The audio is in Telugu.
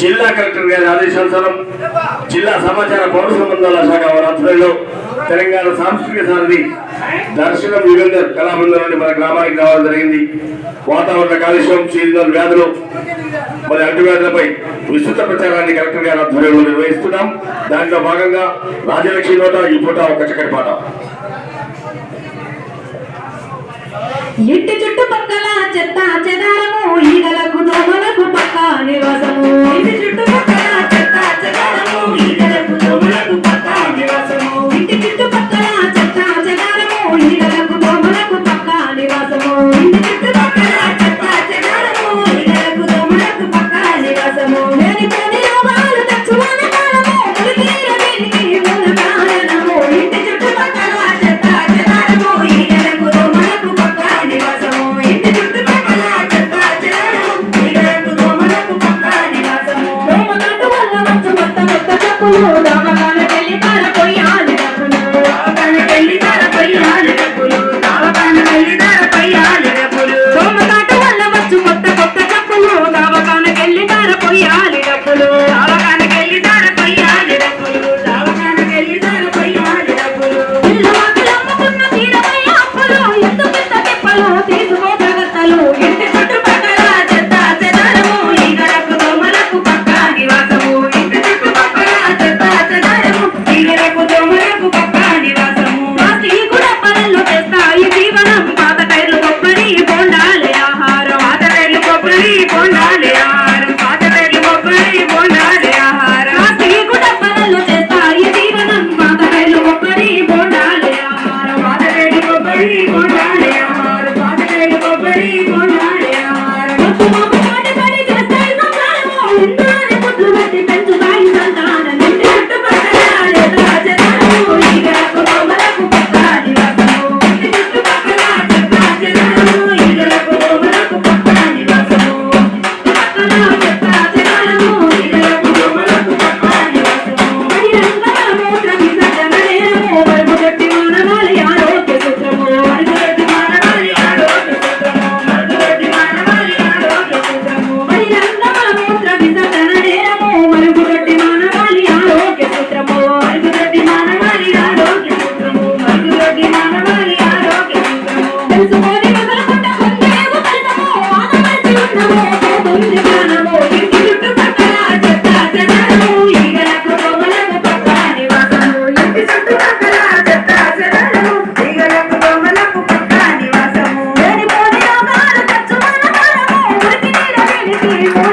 జిల్లా కలెక్టర్ గారి ఆదేశానుసారం జిల్లా సమాచార పౌర సంబంధాల శాఖ వారి ఆధ్వర్యంలో తెలంగాణ సాంస్కృతిక సారథి దర్శనం యుగంధర్ కళాబృందం నుండి మన గ్రామానికి రావడం జరిగింది. వాతావరణ కాలుష్యం సీజనల్ వ్యాధులు మరి అంటువ్యాధులపై విస్తృత ప్రచారాన్ని కలెక్టర్ గారి ఆధ్వర్యంలో నిర్వహిస్తున్నాం. దాంట్లో భాగంగా రాజలక్ష్మి నోట ఈ పూట ఒక చక్కటి పాట. ఇంటి చుట్టుపక్కల చెత్త చెదారము ఉయ్యాలి డబ్బులు Amen. Thank you.